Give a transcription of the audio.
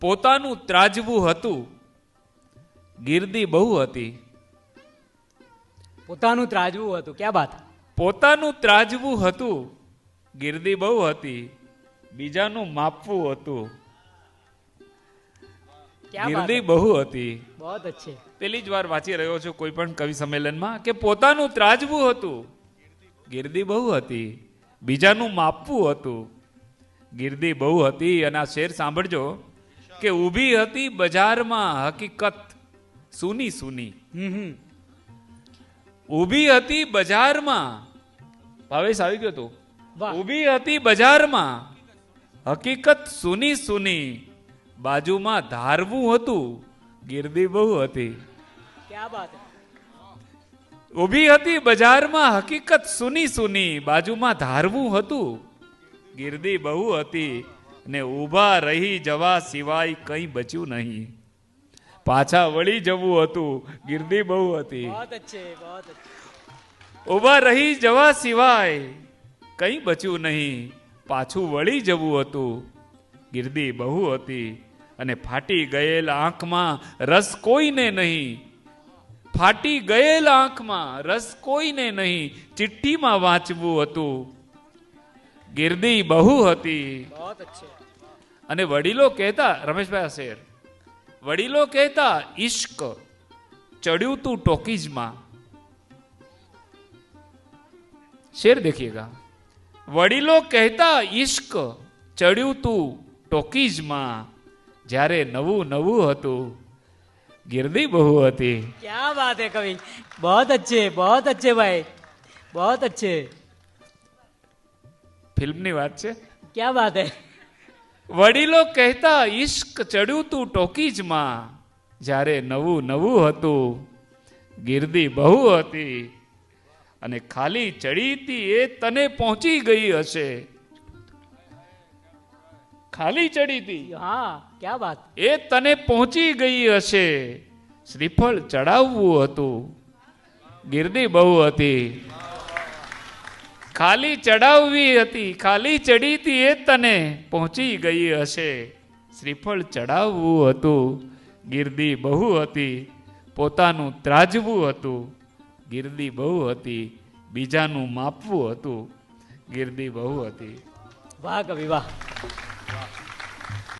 પોતાનું ત્રાજવું હતું. ગીર્દી બહુ હતી. પોતાનું ત્રાજવું હતું. ક્યાં વાત? પોતાનું ત્રાજવું હતું. ગીર્દી બહુ હતી. બીજાનું માપવું હતું. ગીર્દી બહુ હતી. બહોત અચ્છે. પેલી જ વાર વાંચી રહ્યો છું કોઈ પણ કવિ સંમેલનમાં કે પોતાનું ત્રાજવું હતું. ગીર્દી બહુ હતી. બીજાનું માપવું હતું. ગીર્દી બહુ હતી અને આ શેર સાંભળજો. કે ઊભી હતી બજારમાં હકીકત. સુની સુની. ઊભી હતી બજારમાં. ભાવેશ આવી ગયો તું. ઊભી હતી બજારમાં. હકીકત સુની સુની. બાજુમાં ધારવું હતું. ગીરદી બહુ હતી. ઊભી હતી બજારમાં. હકીકત સુની સુની. બાજુમાં ધારવું હતું. ગીરદી બહુ હતી. ને ઊભા રહી જવા સિવાય કંઈ બચ્યું નહીં. પાછા વળી જવું હતું ગીર્દી બહુ હતી. ઊભા રહી જવા સિવાય કંઈ બચ્યું નહીં. પાછું વળી જવું હતું ગીર્દી બહુ હતી અને ફાટી ગયેલ આંખમાં રસ કોઈને નહીં. ફાટી ગયેલ આંખમાં રસ કોઈને નહીં. ચિઠ્ઠીમાં વાંચવું હતું. ગીર્દી બહુ હતી બહોત અચ્છે અને વડીલો કહેતા રમેશભાઈ આ શેર વડીલો કહેતા ઈશ્ક ચડ્યું તું ટોકીજમાં શેર દેખીએગા વડીલો કહેતા ઈશ્ક ચડ્યું તું ટોકીજમાં જ્યારે નવું નવું હતું ગીર્દી બહુ હતી क्या बात है कवि बहुत अच्छे बहुत अच्छे भाई बहुत अच्छे ફિલ્મની વાત છે? ક્યાં વાત હે? વડીલો કહેતા ઈશ્ક ચડ્યું તું ટોકી માં. જ્યારે નવું નવું હતું ગીર્દી બહુ હતી અને ખાલી ચડી હતી એ તને પહોંચી ગઈ હશે. ખાલી ચડી હતી હા ક્યાં વાત? એ તને પહોંચી ગઈ હશે. શ્રીફળ ચડાવવું હતું. ગીરદી બહુ હતી. ખાલી ચડાવવી હતી, ખાલી ચડી હતી એ તને પહોંચી ગઈ હશે. શ્રીફળ ચડાવવું હતું, ગીરદી બહુ હતી, પોતાનું ત્રાજવું હતું, ગીરદી બહુ હતી, બીજાનું માપવું હતું, ગીરદી બહુ હતી. વાહ કવિ, વાહ.